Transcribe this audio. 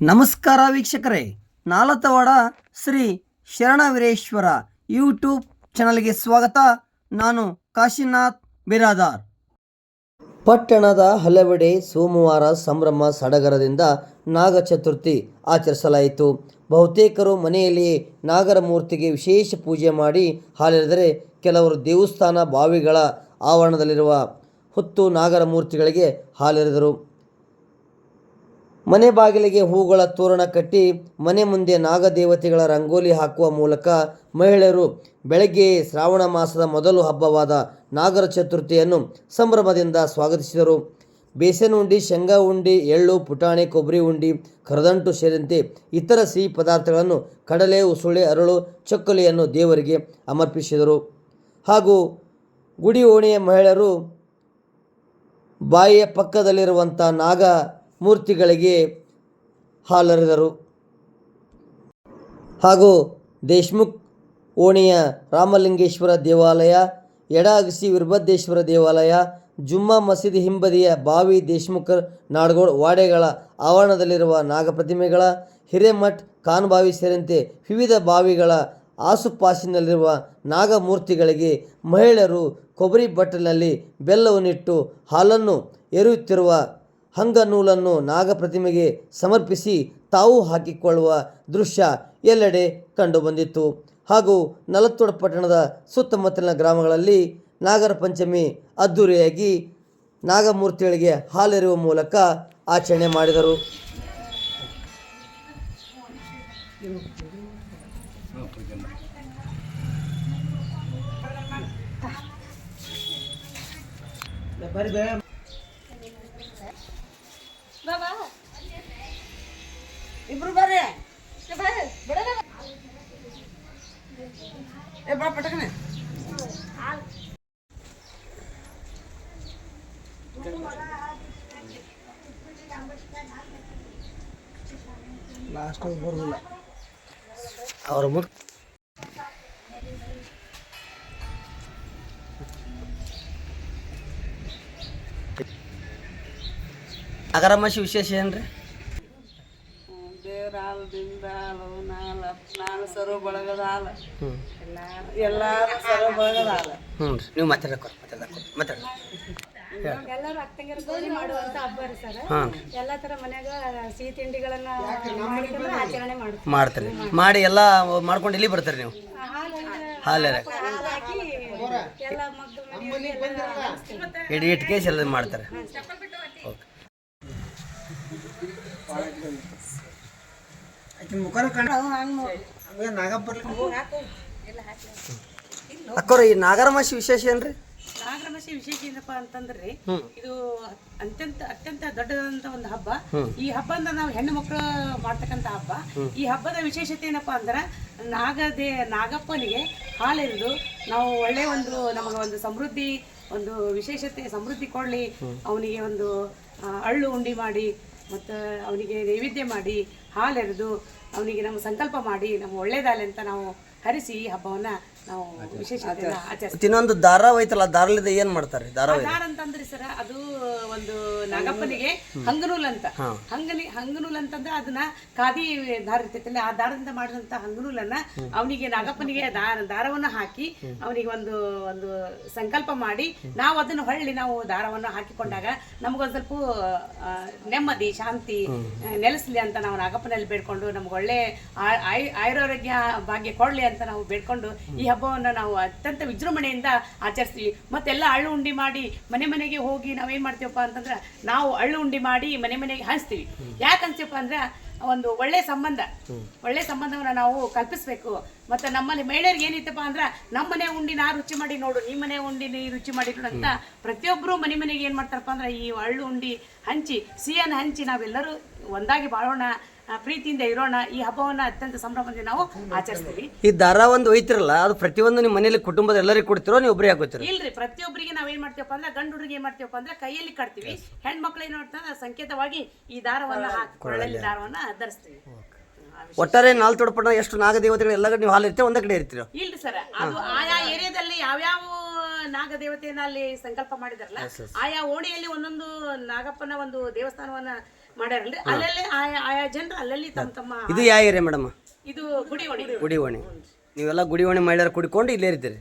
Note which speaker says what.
Speaker 1: ನಮಸ್ಕಾರ ವೀಕ್ಷಕರೇ. ನಾಲತವಾಡ ಶ್ರೀ ಶರಣವೀರೇಶ್ವರ ಯೂಟ್ಯೂಬ್ ಚಾನಲ್ಗೆ ಸ್ವಾಗತ. ನಾನು ಕಾಶಿನಾಥ್ ಬಿರಾದಾರ್. ಪಟ್ಟಣದ ಹಲವೆಡೆ ಸೋಮವಾರ ಸಂಭ್ರಮ ಸಡಗರದಿಂದ ನಾಗ ಚತುರ್ಥಿ ಆಚರಿಸಲಾಯಿತು. ಬಹುತೇಕರು ಮನೆಯಲ್ಲಿಯೇ ನಾಗರ ಮೂರ್ತಿಗೆ ವಿಶೇಷ ಪೂಜೆ ಮಾಡಿ ಹಾಲೆರೆದರೆ ಕೆಲವರು ದೇವಸ್ಥಾನ ಬಾವಿಗಳ ಆವರಣದಲ್ಲಿರುವ ಹೊತ್ತು ನಾಗರ ಮೂರ್ತಿಗಳಿಗೆ ಹಾಲೆರೆದರು. ಮನೆ ಬಾಗಿಲಿಗೆ ಹೂಗಳ ತೋರಣ ಕಟ್ಟಿ ಮನೆ ಮುಂದೆ ನಾಗದೇವತೆಗಳ ರಂಗೋಲಿ ಹಾಕುವ ಮೂಲಕ ಮಹಿಳೆಯರು ಬೆಳಗ್ಗೆ ಶ್ರಾವಣ ಮಾಸದ ಮೊದಲು ಹಬ್ಬವಾದ ನಾಗರ ಚತುರ್ಥಿಯನ್ನು ಸಂಭ್ರಮದಿಂದ ಸ್ವಾಗತಿಸಿದರು. ಬೇಸನ್ ಉಂಡಿ ಶೇಂಗಾ ಉಂಡಿ ಎಳ್ಳು, ಪುಟಾಣಿ, ಕೊಬ್ಬರಿ ಉಂಡಿ ಕರದಂಟು ಸೇರಿದಂತೆ ಇತರ ಸಿಹಿ ಪದಾರ್ಥಗಳನ್ನು ಕಡಲೆ, ಉಸುಳೆ, ಅರಳು, ಚಕ್ಕಲಿಯನ್ನು ದೇವರಿಗೆ ಸಮರ್ಪಿಸಿದರು. ಹಾಗೂ ಗುಡಿ ಓಣಿಯ ಮಹಿಳೆಯರು ಬಾಯಿಯ ಪಕ್ಕದಲ್ಲಿರುವಂಥ ನಾಗ ಮೂರ್ತಿಗಳಿಗೆ ಹಾಲರೆದರು. ಹಾಗೂ ದೇಶ್ಮುಖ್ ಓಣಿಯ ರಾಮಲಿಂಗೇಶ್ವರ ದೇವಾಲಯ ಎಡಗಸಿ ವೀರಭದ್ರೇಶ್ವರ ದೇವಾಲಯ, ಜುಮ್ಮಾ ಮಸೀದಿ ಹಿಂಬದಿಯ ಬಾವಿ ದೇಶ್ಮುಖರ್ ನಾಡಗೋಡ್ ವಾಡೆಗಳ ಆವರಣದಲ್ಲಿರುವ ನಾಗಪ್ರತಿಮೆಗಳ, ಹಿರೇಮಠ್ ಕಾನ್ಬಾವಿ ಸೇರಿದಂತೆ ವಿವಿಧ ಬಾವಿಗಳ ಆಸುಪಾಸಿನಲ್ಲಿರುವ ನಾಗಮೂರ್ತಿಗಳಿಗೆ ಮಹಿಳೆಯರು ಕೊಬ್ಬರಿ ಬಟ್ಟಲಿನಲ್ಲಿ ಬೆಲ್ಲವನ್ನಿಟ್ಟು ಹಾಲನ್ನು ಎರೆಯುತ್ತಿರುವ ಹಂಗ ನೂಲನ್ನು ನಾಗಪ್ರತಿಮೆಗೆ ಸಮರ್ಪಿಸಿ ತಾವು ಹಾಕಿಕೊಳ್ಳುವ ದೃಶ್ಯ ಎಲ್ಲೆಡೆ ಕಂಡುಬಂದಿತ್ತು. ಹಾಗೂ ನಲತ್ತೋಡ ಪಟ್ಟಣದ ಸುತ್ತಮುತ್ತಲಿನ ಗ್ರಾಮಗಳಲ್ಲಿ ನಾಗರ ಪಂಚಮಿ ಅದ್ಧೂರಿಯಾಗಿ ನಾಗಮೂರ್ತಿಗಳಿಗೆ ಹಾಲೆರುವ ಮೂಲಕ ಆಚರಣೆ ಮಾಡಿದರು.
Speaker 2: ಬಾಬಾ
Speaker 3: ಇಬ್ರು ಬರ್ರಿ
Speaker 2: ಬಿಡಲ್ಲ
Speaker 3: ಏ ಬಾ ಪಟಕನೆ ಲಾಸ್ಟ್ ಬರೋದಿಲ್ಲ
Speaker 1: ಅವರ ಮುಟ್ ಅಗರಮಶಿ ವಿಶೇಷ ಏನ್ರಿ?
Speaker 3: ದೇವ್ರ ಹಾಲು ದಿಂದ ಹಾಲು ನಾಲ್ ನಾನು ಸರೋ ಬಳಗದ ಹಾಲು
Speaker 1: ಹ್ಞೂ
Speaker 3: ಎಲ್ಲಾರು ಸರೋ ಬಳಗದ ಹಾಲು
Speaker 1: ಹ್ಞೂ ರೀ ನೀವು ಮಾತಾಡಕ್ಕೆ ಮಾತಾಡಕ್ಕೆ ಮಾತಾಡ
Speaker 2: ಎಲ್ಲರೂ ಅಕ್ಕಂಗಿರ ಕೂಡಿ ಮಾಡುವಂತ ಹಬ್ಬ ರೀ ಸರ್.
Speaker 1: ಹಾಂ
Speaker 2: ಎಲ್ಲಾ ತರ ಮನ್ಯಾಗ ಸಿಹಿ ತಿಂಡಿಗಳನ್ನ ಮಾಡ್ಕೊಂಡು ಆಚರಣೆ ಮಾಡ್ತೀವಿ.
Speaker 1: ಮಾಡ್ತೀರಿ. ಮಾಡಿ ಎಲ್ಲ ಮಾಡ್ಕೊಂಡು ಇಲ್ಲಿ ಬರ್ತೀರಿ ನೀವು?
Speaker 2: ಹಾಲು ಹಾಕಿ ಎಲ್ಲ ಮಗ್ಗು.
Speaker 1: ಇಡೀ ಇಟ್ಕೇಸಿ ಎಲ್ಲ ಮಾಡ್ತಾರೆ.
Speaker 3: ಮುಖನ ಕಂಡ ಹಂಗೆ ನಾಗಪ್ಪರ್ಲಿ
Speaker 1: ಅಕ್ಕೋರ ಈ ನಾಗರಮಾಸಿ ವಿಶೇಷ ಏನ್ರಿ?
Speaker 4: ನಾಗರಮಸಿ ವಿಶೇಷ ಏನಪ್ಪ ಅಂತಂದ್ರಿ ಇದು ಅತ್ಯಂತ ಅತ್ಯಂತ ದೊಡ್ಡದಂತ ಒಂದು ಹಬ್ಬ. ಈ ಹಬ್ಬನ ನಾವು ಹೆಣ್ಣು ಮಕ್ಕಳು ಮಾಡ್ತಕ್ಕಂತ ಹಬ್ಬ. ಈ ಹಬ್ಬದ ವಿಶೇಷತೆ ಏನಪ್ಪಾ ಅಂದ್ರ ನಾಗದೇ ನಾಗಪ್ಪನಿಗೆ ಹಾಲೆರೆದು ನಾವು ಒಳ್ಳೆ ಒಂದು ನಮಗೆ ಒಂದು ಸಮೃದ್ಧಿ ಒಂದು ವಿಶೇಷತೆ ಸಮೃದ್ಧಿ ಕೊಡ್ಲಿ. ಅವನಿಗೆ ಒಂದು ಅಳ್ಳು ಉಂಡಿ ಮಾಡಿ ಮತ್ತು ಅವನಿಗೆ ನೈವೇದ್ಯ ಮಾಡಿ ಹಾಲೆರೆದು ಅವನಿಗೆ ನಮ್ಮ ಸಂಕಲ್ಪ ಮಾಡಿ ನಮ್ಮ ಒಳ್ಳೇದಾಗಲಿ ಅಂತ ನಾವು ಹರಿಸಿ ಈ ಹಬ್ಬವನ್ನ ನಾವು ವಿಶೇಷ ಆಚರಿಸ್ತೀವಿ.
Speaker 1: ಇನ್ನೊಂದು ದಾರ ಹೋಯ್ತಲ್ಲ ದಾರಲಿಂದ ಏನು ಮಾಡ್ತಾರೆ? ದಾರ
Speaker 4: ದಾರ ಅಂತಂದ್ರೆ ಸರ್ ಅದು ಒಂದು ನಾಗಪ್ಪನಿಗೆ ಹಂಗನೂಲ್ ಅಂತ. ಹಂಗನಿ ಹಂಗನೂಲ್ ಅಂತಂದ್ರೆ ಅದನ್ನ ಖಾದಿ ದಾರ ಇರ್ತೈತಲ್ಲ ಆ ದಾರದಿಂದ ಮಾಡಿದಂತ ಹಂಗನೂಲನ್ನ ಅವನಿಗೆ ನಾಗಪ್ಪನಿಗೆ ದಾರ ದಾರವನ್ನ ಹಾಕಿ ಅವನಿಗೆ ಒಂದು ಒಂದು ಸಂಕಲ್ಪ ಮಾಡಿ ನಾವು ಅದನ್ನ ಹೊಳ್ಳಿ ನಾವು ದಾರವನ್ನ ಹಾಕಿಕೊಂಡಾಗ ನಮಗೊಂದ್ ಸ್ವಲ್ಪ ನೆಮ್ಮದಿ ಶಾಂತಿ ನೆಲೆಸಲಿ ಅಂತ ನಾವು ನಾಗಪ್ಪನಲ್ಲಿ ಬೇಡ್ಕೊಂಡು ನಮ್ಗೆ ಒಳ್ಳೆ ಆಯುರಾರೋಗ್ಯ ಭಾಗ್ಯ ಕೊಡಲಿ ಅಂತ ನಾವು ಬೇಡ್ಕೊಂಡು ಈ ಹಬ್ಬವನ್ನ ನಾವು ಅತ್ಯಂತ ವಿಜೃಂಭಣೆಯಿಂದ ಆಚರಿಸ್ತೀವಿ. ಮತ್ತೆಲ್ಲ ಅಳ್ಳು ಉಂಡಿ ಮಾಡಿ ಮನೆ ಮನೆಗೆ ಹೋಗಿ ನಾವೇನ್ ಮಾಡ್ತೀವಪ್ಪ ಅಂತಂದ್ರೆ ನಾವು ಅಳ್ಳು ಉಂಡಿ ಮಾಡಿ ಮನೆ ಮನೆಗೆ ಹಂಚ್ತೀವಿ. ಯಾಕೆ ಹಂಚ್ತೀವಪ್ಪ ಅಂದ್ರೆ ಒಂದು ಒಳ್ಳೆ ಸಂಬಂಧ. ಒಳ್ಳೆ ಸಂಬಂಧವನ್ನ ನಾವು ಕಲ್ಪಿಸ್ಬೇಕು. ಮತ್ತೆ ನಮ್ಮಲ್ಲಿ ಮಹಿಳೆಯರಿಗೆ ಏನಿತ್ತಪ್ಪ ಅಂದ್ರ ನಮ್ಮ ಮನೆ ಉಂಡಿ ನಾ ರುಚಿ ಮಾಡಿ ನೋಡು ನಿಮ್ಮ ಮನೆ ಉಂಡಿ ನೀ ರುಚಿ ಮಾಡಿ ನೋಡು ಅಂತ ಪ್ರತಿಯೊಬ್ಬರು ಮನೆ ಮನೆಗೆ ಏನ್ ಮಾಡ್ತಾರಪ್ಪ ಅಂದ್ರೆ ಈ ಹಳ್ಳು ಉಂಡಿ ಹಂಚಿ ಸಿಹಿಯನ್ನು ಹಂಚಿ ನಾವೆಲ್ಲರೂ ಒಂದಾಗಿ ಬಾಳೋಣ ಪ್ರೀತಿಯಿಂದ ಇರೋಣ ಈ ಹಬ್ಬವನ್ನ ಅತ್ಯಂತ ಸಂಭ್ರಮದಿಂದ ನಾವು ಆಚರಿಸ್ತೀವಿ.
Speaker 1: ಈ ದಾರ ಒಂದು ಒಯ್ತಿರಲ್ಲ ಅದು ಪ್ರತಿಯೊಂದು ನಿಮ್ಮ ಮನೇಲಿ ಕುಟುಂಬದ ಎಲ್ಲರಿಗೂ ಕೊಡ್ತಿರೋ ನೀವು ಒಬ್ಬರೇ ಹಾಕೋತೀರಿ?
Speaker 4: ಇಲ್ರಿ ಪ್ರತಿಯೊಬ್ಬರಿಗೆ ಏನ್ ಮಾಡ್ತೀವಪ್ಪ ಅಂದ್ರೆ ಗಂಡು ಹುಡುಗಿ ಏನ್ ಮಾಡ್ತೀವಪ್ಪ ಅಂದ್ರೆ ಕೈಯಲ್ಲಿ ಕಟ್ತೀವಿ. ಹೆಣ್ಮಕ್ಳು ಏನ್ ಮಾಡ್ತಾರೆ ಸಂಕೇತವಾಗಿ ಈ ದಾರವನ್ನ ಹಾಕಿ ಕೊಳ್ಳಲ್ಲಿ ದಾರವನ್ನ ಧರಿಸ್ತೀವಿ
Speaker 1: ಒಟ್ಟಾರೆ ನಾಲ್ಕು ತೊಡಪಟ್ಟ ಎಷ್ಟು ನಾಗದೇವತೆಗಳು ಎಲ್ಲ ಕಡೆ ನೀವು ಹಾಲು ಇರ್ತೀವಿ ಒಂದೇ ಕಡೆ ಇರ್ತೀರ?
Speaker 4: ಇಲ್ರಿ ಸರ್. ಅದು ಆಯಾ ಏರಿಯಾದಲ್ಲಿ ಯಾವ್ಯಾವ ಯಾವ ದೇವತೆಯನ್ನ ಅಲ್ಲಿ ಸಂಕಲ್ಪ ಮಾಡಿದಾರಲ್ಲ ಆಯಾ ಓಣಿಯಲ್ಲಿ ಒಂದೊಂದು ನಾಗಪ್ಪನ ಒಂದು ದೇವಸ್ಥಾನವನ್ನ ಮಾಡ್ಯಾರಲ್ರಿ. ಅಲ್ಲಲ್ಲಿ ಆಯಾ ಆಯಾ ಜನರು ಅಲ್ಲಲ್ಲಿ ತಮ್ಮ ತಮ್ಮ
Speaker 1: ಇದು ಯಾವ ಏರಿಯಾ ಮೇಡಮ್?
Speaker 4: ಇದು ಗುಡಿ ಓಣಿ.
Speaker 1: ಗುಡಿ ಓಣಿ. ನೀವೆಲ್ಲ ಗುಡಿ ಓಣಿ ಮಹಿಳೆಯರು ಕುಡಿಕೊಂಡು ಇಲ್ಲೇ ಇರ್ತೀರಿ.